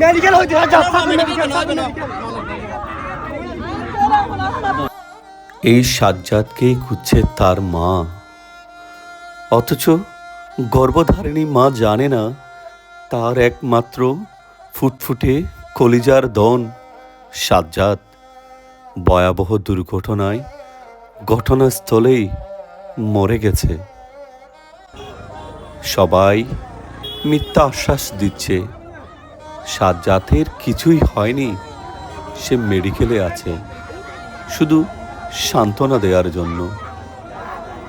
Medical হইতে এই সাজ্জাদকেই খুঁজছে তার মা অথচ গর্ভধারিণী মা জানে না, তার একমাত্র ফুটফুটে কলিজার দন, সাজ্জাদ। ভয়াবহ দুর্ঘটনায় ঘটনাস্থলেই মরে গেছে। সবাই মিথ্যা আশ্বাস দিচ্ছে। সাজ্জাতের কিছুই হয়নি, সে মেডিকেলে আছে। শুধু সান্ত্বনা দেওয়ার জন্য।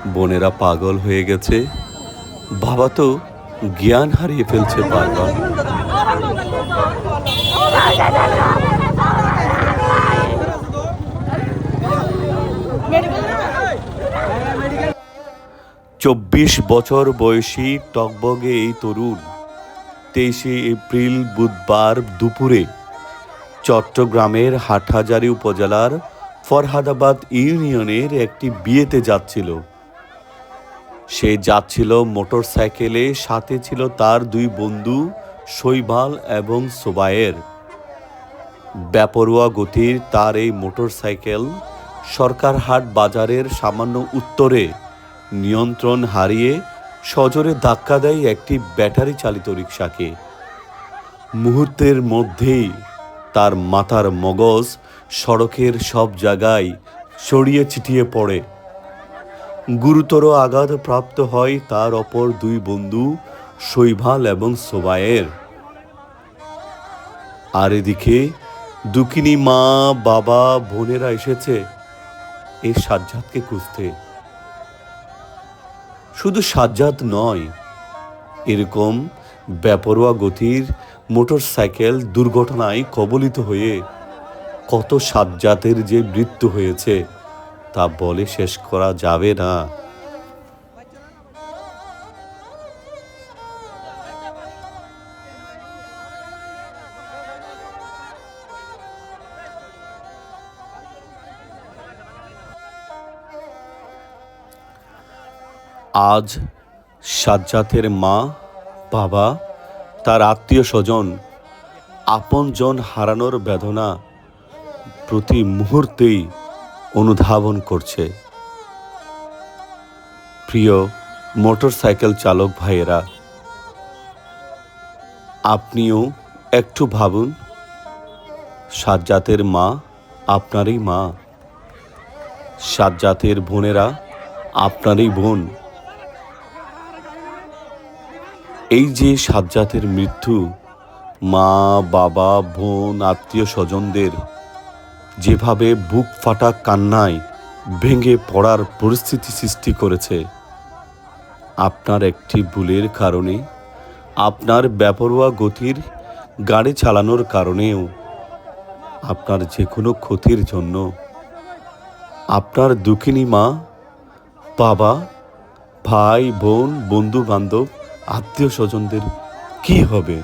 বোনেরা পাগল হয়ে গেছে। বাবা তো জ্ঞান হারিয়ে ফেলছে বারবার। চব্বিশ বছর বয়সী টকবগে এই তরুণ তেইশে এপ্রিল বুধবার দুপুরে চট্টগ্রামের হাটহাজারী উপজেলার ফরহাদাবাদ ইউনিয়নের একটি বিয়েতে যাচ্ছিল। সে যাচ্ছিল মোটর সাইকেলে সাথে ছিল তার দুই বন্ধু, শৈবাল এবং সোবায়ের। বেপরোয়া গতির তার এই মোটর সাইকেল সরকারহাট বাজারের সামান্য উত্তরে নিয়ন্ত্রণ হারিয়ে সজোরে ধাক্কা দেয় একটি ব্যাটারি চালিত রিক্সাকে মুহূর্তের মধ্যেই তার মাথার মগজ সড়কের সব জায়গায় ছড়িয়ে ছিটিয়ে পড়ে। গুরুতর আঘাত প্রাপ্ত হয় তার অপর দুই বন্ধু, শৈভাল এবং সোবায়ের। আর এদিকে দুকিনী মা, বাবা, বোনেরা এসেছে এই সাজ্জাদকে খুঁজতে। শুধু সাজ্জাদ নয়, এরকম বেপরোয়া গতির মোটর সাইকেল দুর্ঘটনায় কবলিত হয়ে কত সাজ্জাতের যে মৃত্যু হয়েছে। তা বলে শেষ করা যাবে না। আজ সাজ্জাতের মা, বাবা, তার আত্মীয় স্বজন, আপনজন হারানোর বেদনা প্রতি মুহূর্তেই অনুধাবন করছে। প্রিয় মোটরসাইকেল চালক ভাইয়েরা, আপনিও একটু ভাবুন, সাজ্জাতের মা আপনারই মা। সাজ্জাতের বোনেরা আপনারই বোন। এই যে সাজ্জাতের মৃত্যু, মা, বাবা, বোন আত্মীয় স্বজনদের যেভাবে বুক ফাটা কান্নায় ভেঙে পড়ার পরিস্থিতি সৃষ্টি করেছে। আপনার একটি ভুলের কারণে, আপনার ব্যাপরোয়া গতির গাড়ি চালানোর কারণেও, আপনার যে কোনো ক্ষতির জন্য, আপনার দুঃখিনী মা, বাবা, ভাই, বোন বন্ধু বান্ধব আত্মীয় স্বজনদের কি হবে?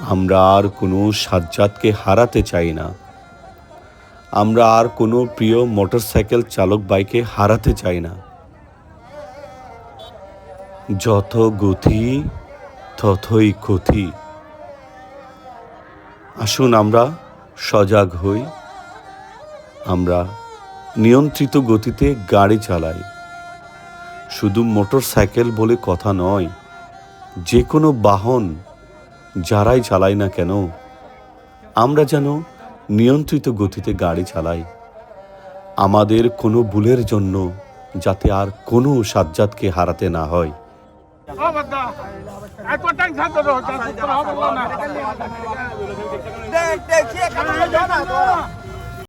আমরা আর কোনো সাজ্জাদকে হারাতে চাই না। আমরা আর কোনো প্রিয় মোটরসাইকেল চালক বাইকে হারাতে চাই না। যত গতি, ততই ক্ষতি। আসুন আমরা সজাগ হই। আমরা নিয়ন্ত্রিত গতিতে গাড়ি চালাই। শুধু মোটর সাইকেল বলে কথা নয়, যে কোনো বাহন যারাই চালাই না কেন, আমরা যেন নিয়ন্ত্রিত গতিতে গাড়ি চালাই। আমাদের কোনো ভুলের জন্য যাতে আর কোনো সাজ্জাদকে হারাতে না হয়। দেখ